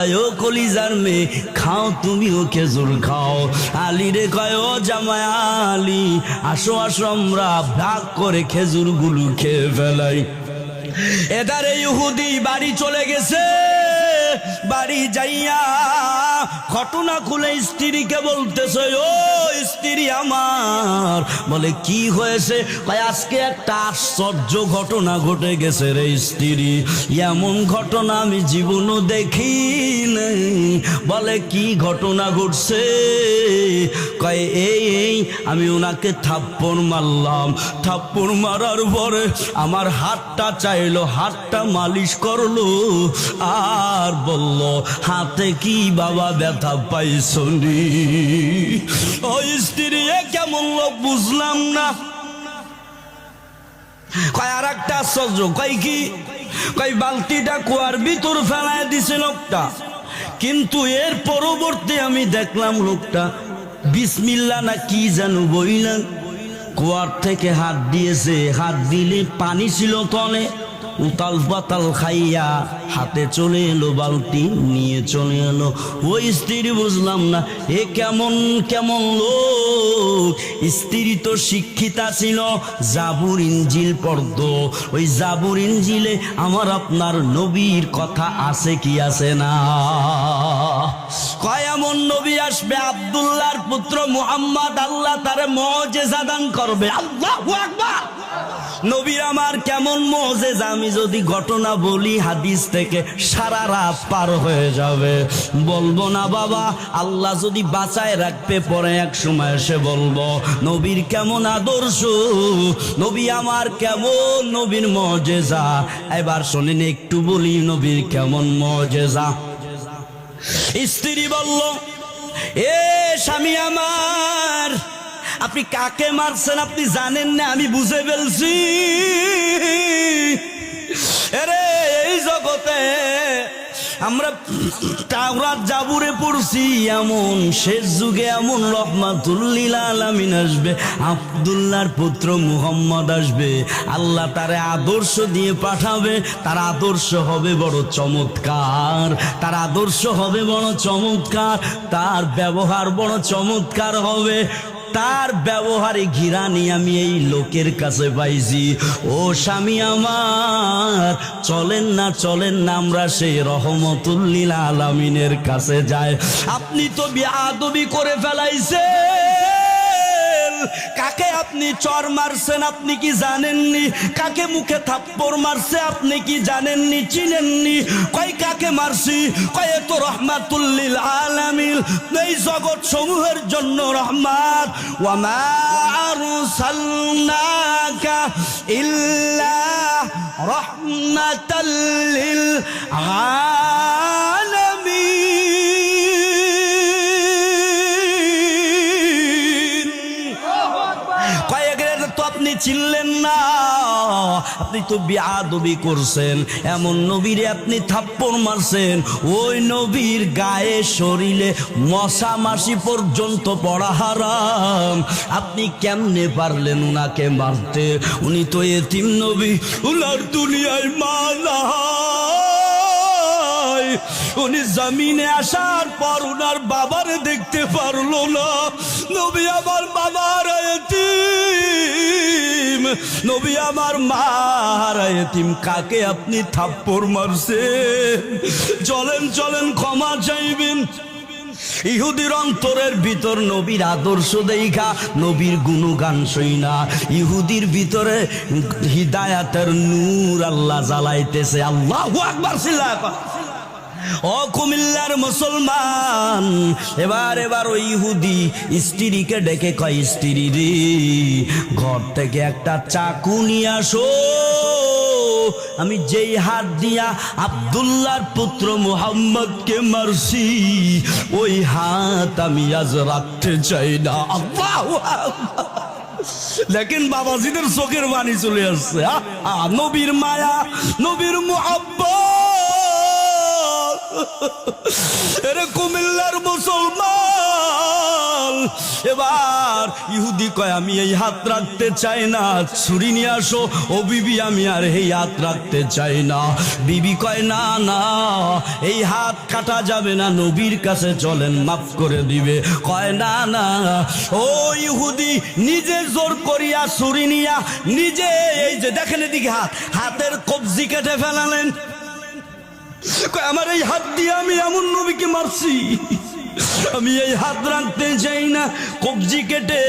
ও কলিজার মেয়ে, খাও তুমিও খেজুর খাও। আলী রে কয়, ও জামাই আলী, আসো আসো, আমরা ভাগ করে খেজুরগুলো খেয়ে ফেলাই। এদারে ইহুদি বাড়ি চলে গেছে, বাড়ি যাইয়া ঘটনা খুলে স্ত্রীকে বলতেছে ও স্ত্রী আমার। বলে, কি হয়েছে? আজকে একটা আশ্চর্য ঘটনা ঘটে গেছে রে স্ত্রী। এমন ঘটনা আমি জীবনও দেখি বলে, কি ঘটনা ঘটছে? কয়, এই এই, আমি ওনাকে থাপ্পড় মারলাম। থাপ্পড় মারার পরে আমার হাতটা চাইলো, হাতটা মালিশ করল, আর বলল, হাতে কি বাবা ব্যথা পাইছনি ওই স্ত্রী কেমন লোক বুঝলাম না। কয় আর একটা আশ্চর্য, কয় কি? কয়, বালতিটা কুয়ার ভিতর ফেলায় দিছে লোকটা। কিন্তু এর পরবর্তী আমি দেখলাম লোকটা, বিসমিল্লা না কি জানো বইলেন। কুয়ার থেকে হাত দিয়েছে, হাত দিলে পানি ছিল তলে। উতাল পাতাল খাইয়া হাতে চলে এলো বালতি, নিয়ে চলে এলো। ওই স্ত্রী বুঝলাম না, এ কেমন কেমন লোক? স্ত্রী তো শিক্ষিতা ছিল, জাবুর ইঞ্জিল পড়ত ওই জাবুর ইঞ্জিলে আমার আপনার নবীর কথা আছে কি আছে না? কয়, এমন নবী আসবে, আব্দুল্লাহর পুত্র মুহাম্মদ, আল্লাহ তারে মজেজা দান করবে। আল্লাহ আকবার! নবী আমার কেমন মজেজা? আমি যদি ঘটনা বলি, হাদিস থেকে সারা রাত পার হয়ে যাবে। বলব না বাবা, আল্লাহ যদি বাঁচায় রাখবে পরে এক সময় এসে বলব, নবীর কেমন আদর্শ? নবী আমার কেমন নবীর মজেজা? এবার শোনেন, একটু বলি, নবীর কেমন মজেজা? স্ত্রী বলল, এ স্বামী আমার আপনি কাকে মারছেন আপনি জানেন না, আমি বুঝে ফেলছি। আরে এই জগতে আমরা তাওরাত জাবুরে পড়ছি, এমন শেষ যুগে এমন রহমাতুল্লিল আলামিন আসবে, আব্দুল্লাহর পুত্র মুহাম্মদ আসবে, আল্লাহ তার আদর্শ দিয়ে পাঠাবে, তার আদর্শ হবে বড় চমৎকার, তার আদর্শ হবে বড় চমৎকার, তার ব্যবহার বড় চমৎকার হবে। তার ব্যবহারে ঘিরানি আমি এই লোকের কাছে পাইছি। ও স্বামী আমার, চলেন না চলেন না, আমরা সেই রহমতুল্লিল আলামিনের কাছে যায় আপনি তো বিয়াদবি করে ফেলাইছেন। কাকে আপনি চর মারছেন আপনি কি জানেননি? কাকে মুখে থাপ্পড় মারছে আপনি কি জানেননি? চিনেননি? কয় কাকে মারছি? কয় তো রহমাতুল্লিল আলামিল এই জগৎ সমূহের জন্য রহমাত। ওয়ামা আরসালনাকা ইল্লা রহমাতাল লিল আলামিন আপনি চিনলেন না? আপনি তো বিয়াদবি করছেন। এমন নবীরে আপনি থাপ্পড় মারছেন। ওই নবীর গায়ে শরীরে মশা মাসি পর্যন্ত পড়া হারাম। আপনি কেমনে পারলেন উনাকে মারতে? উনি তো এতিম নবী। উনার দুনিয়ায় মালা উনি জমিনে আসার পর উনার বাবারে দেখতে পারল না। নবী নবী আমার মার এতিম, কাকে আপনি থাপ্পড় মারছেন চলেন চলেন, ক্ষমা চাইবেন। ইহুদির অন্তরের ভিতর নবীর আদর্শ দেখা নবীর গুণগান সই না ইহুদির ভিতরে হিদায়াতের নূর আল্লাহ জ্বালাইতেছে। আল্লাহ আকবার, সিল্লাহ। ও কুমিল্লার মুসলমান। এবার এবার ওই ইহুদি স্ত্রীকে ডেকে কয়, স্ত্রী রে, ঘর থেকে একটা চাকু নিয়ে আসো। আমি যেই হাত দিয়া আব্দুল্লাহর পুত্র মুহাম্মদকে মারছি, ওই হাত আমি আজ রাখতে চাই না। দেখেন বাবাজিদের চোখের বাণী চলে আসছে। নবীর মায়া, নবীর মোহাব্বত। এরে কুমিল্লার মুসলমান। এবার ইহুদি কয়, আমি এই হাত রাখতে চাই না। ছুরি নিয়ে আসো। ও বিবি, আমি আর এই হাত রাখতে চাই না। বিবি কয়, না না, এই হাত কাটা যাবে না। নবীর কাছে চলেন, মাফ করে দিবে। কয়, না না, ও ইহুদি, নিজে জোর করিয়া ছুরি নিয়া, নিজে এই যে দেখেন এদিকে হাত, হাতের কবজি কেটে ফেলালেন। আমার এই হাত দিয়ে আমি এমন নবীকে মারছি। আমি এই হাত রাখতে চাই না, কবজি কেটে।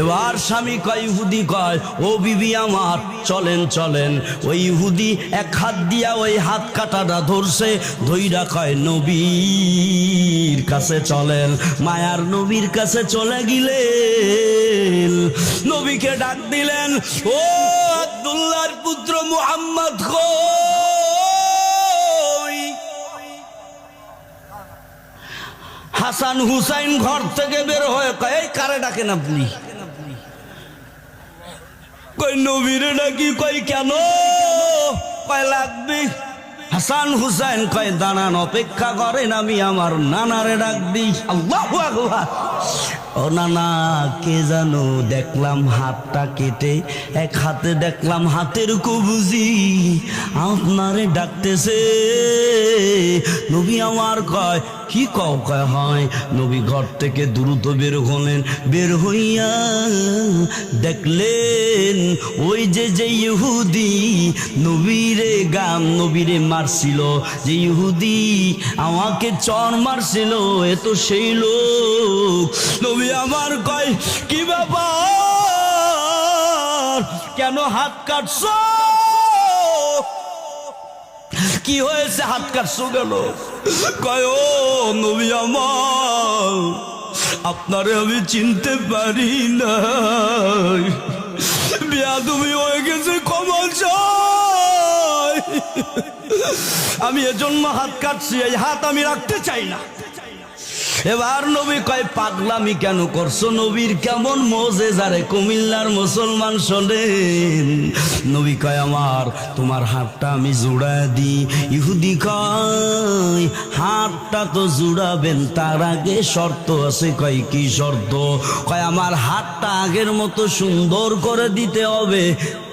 এবার স্বামী কয়, ইহুদি কয়, ও বিবি আমার, চলেন চলেন। ওই ইহুদি এক হাত দিয়া ওই হাত কাটাটা ধরছে, ধইরা কয়, নবীর কাছে চলেন। মায়ার নবীর কাছে চলে গেলেন। নবীকে ডাক দিলেন, ও আব্দুল্লাহর পুত্র মুহাম্মদ কই হাসান হুসাইন ঘর থেকে বের হয়ে কয় কারে ডাকেন আপনি? কই নবীরে ডাকি কই কেন? কয়, লাগবি। হাসান হুসাইন কয় দানান অপেক্ষা করেন, আমি আমার নানারে ডাকবি আল্লাহ ও নানা, কে জানো? দেখলাম হাতটা কেটে এক হাতে দেখলাম হাতের কবুজি। আপনারে ডাকতেছে, নবী আমার কয়, কি কও, কয়, হয়? নবী ঘর থেকে দ্রুত বের হলেন। বের হইয়া দেখলেন, ওই যে যে ইহুদি নবীরে গাম নবীরে মারছিল। যে ইহুদি আমাকে চর মারছিল, এ তো সেই লোক। নবী আমার কয়, কি ব্যাপার? কেন হাত কাটছো? কি হয়েছে হাত কাটছো গেল কয়, ও নবী আমার, আপনারে আমি চিনতে পারি না বিয়া তুমি হয়ে গেছে চাই। আমি এজন্য হাত কাটছি, এই হাত আমি রাখতে চাই না। এবার নবী কয়, পাগলামি কেন করছ? নবীর কেমন মজে যারে, কুমিল্লার মুসলমান শোনেন। নবী কয়, আমার, তোমার হাতটা আমি জোড়ায় দিই। ইহুদি কয়, হাতটা তো জুড়াবেন, তার আগে শর্ত আছে। কয়, কি শর্ত? কয়, আমার হাতটা আগের মতো সুন্দর করে দিতে হবে।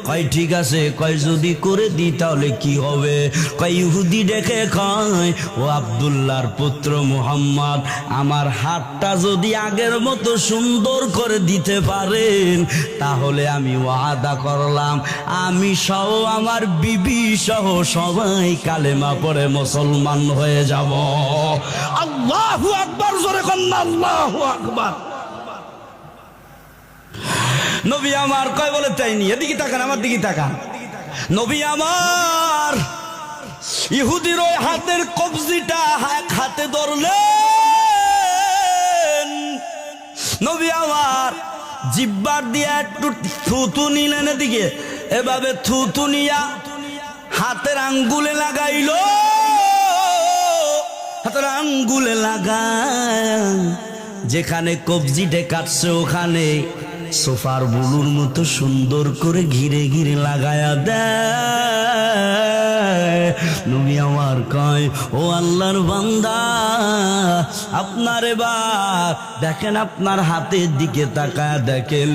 কয়, ঠিক আছে। কয়, যদি করে দিই তাহলে কি হবে? কয়, ইহুদি ডেকে কয় ও আবদুল্লাহর পুত্র মুহাম্মদ, আমার হাতটা যদি আগের মতো সুন্দর করে দিতে পারেন, তাহলে আমি ওয়াদা করলাম। আমি সহ আমার বিবি সহ সবাই কালেমা পড়ে মুসলমান হয়ে যাব। আল্লাহু আকবার, জোরে কন্যা আল্লাহু আকবার। নবী আমার কয় বলে তাইনি এদিকে তাকান, আমার দিকে তাকান। নবী আমার ইহুদির ওই হাতের কবজিটা হাতে ধরলেন। নবী আমার জিব্বার দিয়ে একটু থুতু নিলেন এদিকে। এভাবে থুতু নিয়া হাতের আঙ্গুলে লাগাইল। হাতের আঙ্গুলে লাগায়। যেখানে কবজিটে কাটছে, ওখানে সোফার বুলুর মতো সুন্দর করে ঘিরে ঘিরে লাগায়া দেয়। নবী আমার কয়, ও আল্লাহর বান্দা, আপনার বা দেখেন আপনার হাতের দিকে তাকায় দেখেন।